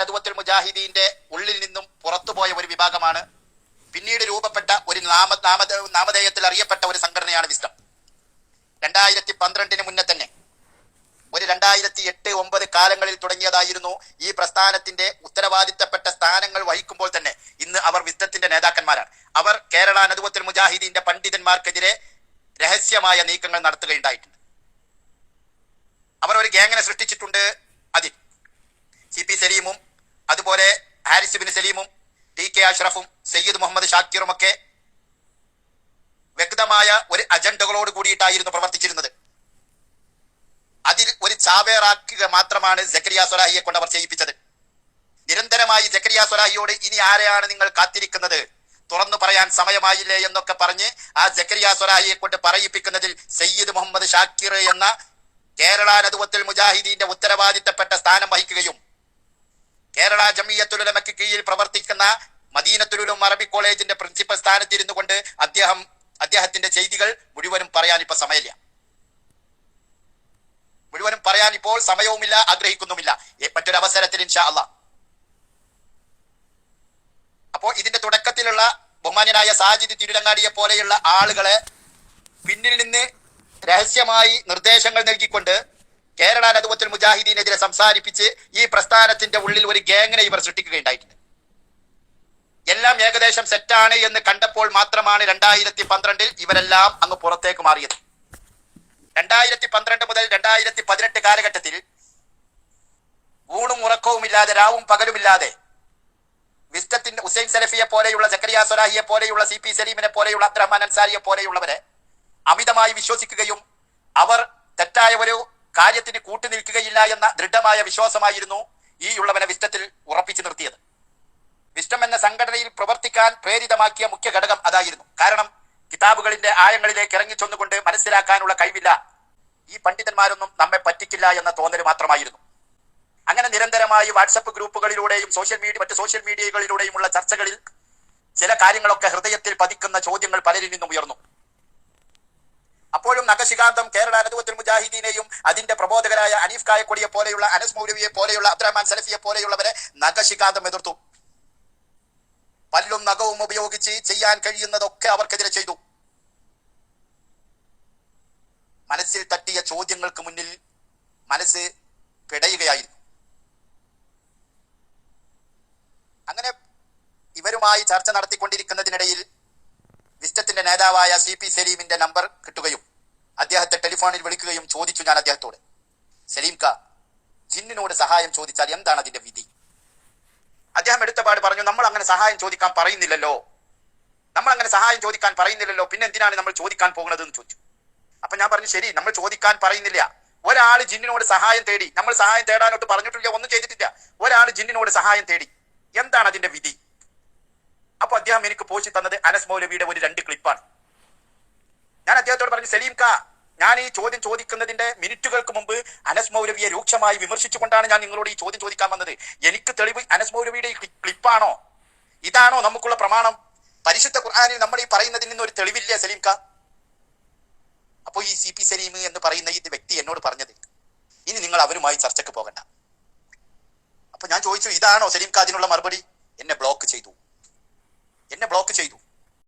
നദുവത്തുൽ മുജാഹിദീന്റെ ഉള്ളിൽ നിന്നും പുറത്തുപോയ ഒരു വിഭാഗമാണ്. പിന്നീട് രൂപപ്പെട്ട ഒരു നാമ നാമ നാമധേയത്തിൽ അറിയപ്പെട്ട ഒരു സംഘടനയാണ് വിസ്ഡം. രണ്ടായിരത്തി പന്ത്രണ്ടിന് മുന്നേ തന്നെ ഒരു രണ്ടായിരത്തി എട്ട് ഒമ്പത് കാലങ്ങളിൽ തുടങ്ങിയതായിരുന്നു ഈ പ്രസ്ഥാനത്തിന്റെ ഉത്തരവാദിത്തപ്പെട്ട സ്ഥാനങ്ങൾ വഹിക്കുമ്പോൾ തന്നെ ഇന്ന് അവർ വിസ്തത്തിന്റെ നേതാക്കന്മാരാണ്. അവർ കേരള നദുവത്തുൽ മുജാഹിദീന്റെ പണ്ഡിതന്മാർക്കെതിരെ രഹസ്യമായ നീക്കങ്ങൾ നടത്തുകയുണ്ടായിട്ടുണ്ട്. അവർ ഒരു ഗ്യാങ്ങിനെ സൃഷ്ടിച്ചിട്ടുണ്ട് അതിൽ. സി പി സലീമും അതുപോലെ ഹാരിസ് ബിൻ സലീമും ടി കെ അഷ്റഫും സയ്യിദ് മുഹമ്മദ് ഷാക്കിറും ഒക്കെ വ്യക്തമായ ഒരു അജണ്ടകളോട് കൂടിയിട്ടായിരുന്നു പ്രവർത്തിച്ചിരുന്നത്. അതിൽ ഒരു ചാവേറാക്കുക മാത്രമാണ് ജക്കരിയ സൊലാഹിയെ കൊണ്ട് അവർ ചെയ്യിപ്പിച്ചത്. നിരന്തരമായി ജക്കരിയ സൊലാഹിയോട് ഇനി ആരെയാണ് നിങ്ങൾ കാത്തിരിക്കുന്നത്? തുറന്നു പറയാൻ സമയമായില്ലേ എന്നൊക്കെ പറഞ്ഞ് ആ ജക്കരിയ സൊലാഹിയെ കൊണ്ട് പറയിപ്പിക്കുന്നതിൽ സയ്യിദ് മുഹമ്മദ് ഷാക്കിർ എന്ന കേരള നദുവത്തിൽ മുജാഹിദീന്റെ ഉത്തരവാദിത്തപ്പെട്ട സ്ഥാനം വഹിക്കുകയും കേരള ജമിയത്തുലമയ്ക്ക് കീഴിൽ പ്രവർത്തിക്കുന്ന മദീനത്തുലും അറബി കോളേജിന്റെ പ്രിൻസിപ്പൽ സ്ഥാനത്തിരുന്നു കൊണ്ട് അദ്ദേഹം അദ്ദേഹത്തിന്റെ ചെയ്തികൾ മുഴുവനും പറയാൻ ഇപ്പൊ സമയമില്ല. മുഴുവനും പറയാൻ ഇപ്പോൾ സമയവുമില്ല ആഗ്രഹിക്കുന്നുമില്ല. മറ്റൊരു അവസരത്തിൽ ഇൻഷാ അള്ളാ. അപ്പോ ഇതിന്റെ തുടക്കത്തിലുള്ള ബഹുമാന്യനായ സാജിദ് തിരുരങ്ങാടിയെ പോലെയുള്ള ആളുകളെ പിന്നിൽ നിന്ന് രഹസ്യമായി നിർദ്ദേശങ്ങൾ നൽകിക്കൊണ്ട് കേരള നദുവത്തുൽ മുജാഹിദീനെതിരെ സംസാരിപ്പിച്ച് ഈ പ്രസ്ഥാനത്തിന്റെ ഉള്ളിൽ ഒരു ഗ്യാങ്ങിനെ ഇവർ സൃഷ്ടിക്കുകയുണ്ടായിട്ടുണ്ട് എല്ലാം ഏകദേശം സെറ്റാണ് എന്ന് കണ്ടപ്പോൾ മാത്രമാണ് രണ്ടായിരത്തി പന്ത്രണ്ടിൽ ഇവരെല്ലാം അങ്ങ് പുറത്തേക്ക് മാറിയത്. രണ്ടായിരത്തി പന്ത്രണ്ട് മുതൽ രണ്ടായിരത്തി പതിനെട്ട് കാലഘട്ടത്തിൽ ഊണും ഉറക്കവുമില്ലാതെ രാവും പകലുമില്ലാതെ വിസ്റ്റത്തിന്റെ ഹുസൈൻ സലഫിയെ പോലെയുള്ള ജക്കരിയ സൊലാഹിയെ പോലെയുള്ള സി പി സലീമിനെ പോലെയുള്ള അബ്ദുറഹ്മാൻ അൻസാരിയെ പോലെയുള്ളവരെ അമിതമായി വിശ്വസിക്കുകയും അവർ തെറ്റായ ഒരു കാര്യത്തിന് കൂട്ടുനിൽക്കുകയില്ല എന്ന ദൃഢമായ വിശ്വാസമായിരുന്നു ഈ ഉള്ളവനെ വിസ്റ്റത്തിൽ ഉറപ്പിച്ചു നിർത്തിയത്. വിസ്റ്റം എന്ന സംഘടനയിൽ പ്രവർത്തിക്കാൻ പ്രേരിതമാക്കിയ മുഖ്യ ഘടകം അതായിരുന്നു. കാരണം കിതാബുകളിന്റെ ആഴങ്ങളിലേക്ക് ഇറങ്ങിച്ചൊന്നുകൊണ്ട് മനസ്സിലാക്കാനുള്ള കഴിവില്ല. ഈ പണ്ഡിതന്മാരൊന്നും നമ്മെ പറ്റിക്കില്ല എന്ന തോന്നൽ മാത്രമായിരുന്നു. അങ്ങനെ നിരന്തരമായി വാട്സപ്പ് ഗ്രൂപ്പുകളിലൂടെയും സോഷ്യൽ മീഡിയ മറ്റ് സോഷ്യൽ മീഡിയകളിലൂടെയുമുള്ള ചർച്ചകളിൽ ചില കാര്യങ്ങളൊക്കെ ഹൃദയത്തിൽ പതിക്കുന്ന ചോദ്യങ്ങൾ പലരിൽ നിന്നും ഉയർന്നു. നഖശികാന്തം കേരള നദുവത്തുൽ മുജാഹിദീനെയും അതിന്റെ പ്രബോധകരായ അനീഫ് കായക്കൊടിയെ പോലെയുള്ള അനസ് മൗലവിയെ പോലെയുള്ള അബ്ദുറഹ്മാൻ സലഫിയെ പോലെയുള്ളവരെ നഖശികാന്തം എതിർത്തു. പല്ലും നഖവും ഉപയോഗിച്ച് ചെയ്യാൻ കഴിയുന്നതൊക്കെ അവർക്കെതിരെ ചെയ്തു. മനസ്സിൽ തട്ടിയ ചോദ്യങ്ങൾക്ക് മുന്നിൽ മനസ്സ് പിടയുകയായിരുന്നു. അങ്ങനെ ഇവരുമായി ചർച്ച നടത്തിക്കൊണ്ടിരിക്കുന്നതിനിടയിൽ വിസ്റ്റത്തിന്റെ നേതാവായ സി പി സലീമിന്റെ നമ്പർ കിട്ടുകയും അദ്ദേഹത്തെ ടെലിഫോണിൽ വിളിക്കുകയും ചോദിച്ചു ഞാൻ അദ്ദേഹത്തോട്. സലീം ക ജിന്നിനോട് സഹായം ചോദിച്ചാൽ എന്താണ് അതിന്റെ വിധി? അദ്ദേഹം എടുത്തപാട് പറഞ്ഞു നമ്മൾ അങ്ങനെ സഹായം ചോദിക്കാൻ പറയുന്നില്ലല്ലോ. നമ്മൾ അങ്ങനെ സഹായം ചോദിക്കാൻ പറയുന്നില്ലല്ലോ. പിന്നെ എന്തിനാണ് നമ്മൾ ചോദിക്കാൻ പോകുന്നത്? എന്ന് ചോദിച്ചു. അപ്പൊ ഞാൻ പറഞ്ഞു ശരി നമ്മൾ ചോദിക്കാൻ പറയുന്നില്ല. ഒരാൾ ജിന്നിനോട് സഹായം തേടി നമ്മൾ സഹായം തേടാനോട്ട് പറഞ്ഞിട്ടില്ല ഒന്നും ചെയ്തിട്ടില്ല. ഒരാൾ ജിന്നിനോട് സഹായം തേടി എന്താണ് അതിന്റെ വിധി? അപ്പൊ അദ്ദേഹം എനിക്ക് പോസ്റ്റ് തന്നത് അനസ് മൗലവിയുടെ ഒരു രണ്ട് ക്ലിപ്പാണ് ഞാൻ അദ്ദേഹത്തോട് പറഞ്ഞു സലീം ക ഞാൻ ഈ ചോദ്യം ചോദിക്കുന്നതിന്റെ മിനിറ്റുകൾക്ക് മുമ്പ് അനസ് മൗലവിയെ രൂക്ഷമായി വിമർശിച്ചുകൊണ്ടാണ് ഞാൻ നിങ്ങളോട് ഈ ചോദ്യം ചോദിക്കാൻ വന്നത്. എനിക്ക് തെളിവ് അനസ് മൗലവിയുടെ ഈ ക്ലി- ക്ലിപ്പാണോ? ഇതാണോ നമുക്കുള്ള പ്രമാണം? പരിശുദ്ധ ഖുർആാനിൽ നമ്മൾ ഈ പറയുന്നതിൽ നിന്ന് ഒരു തെളിവില്ലേ സലീം ക അപ്പോ ഈ സി പി സലീം എന്ന് പറയുന്ന ഈ വ്യക്തി എന്നോട് പറഞ്ഞത്. ഇനി നിങ്ങൾ അവരുമായി ചർച്ചയ്ക്ക് പോകണ്ട. അപ്പൊ ഞാൻ ചോദിച്ചു ഇതാണോ സലീം അതിനുള്ള മറുപടി? എന്നെ ബ്ലോക്ക് ചെയ്തു. എന്നെ ബ്ലോക്ക് ചെയ്തു.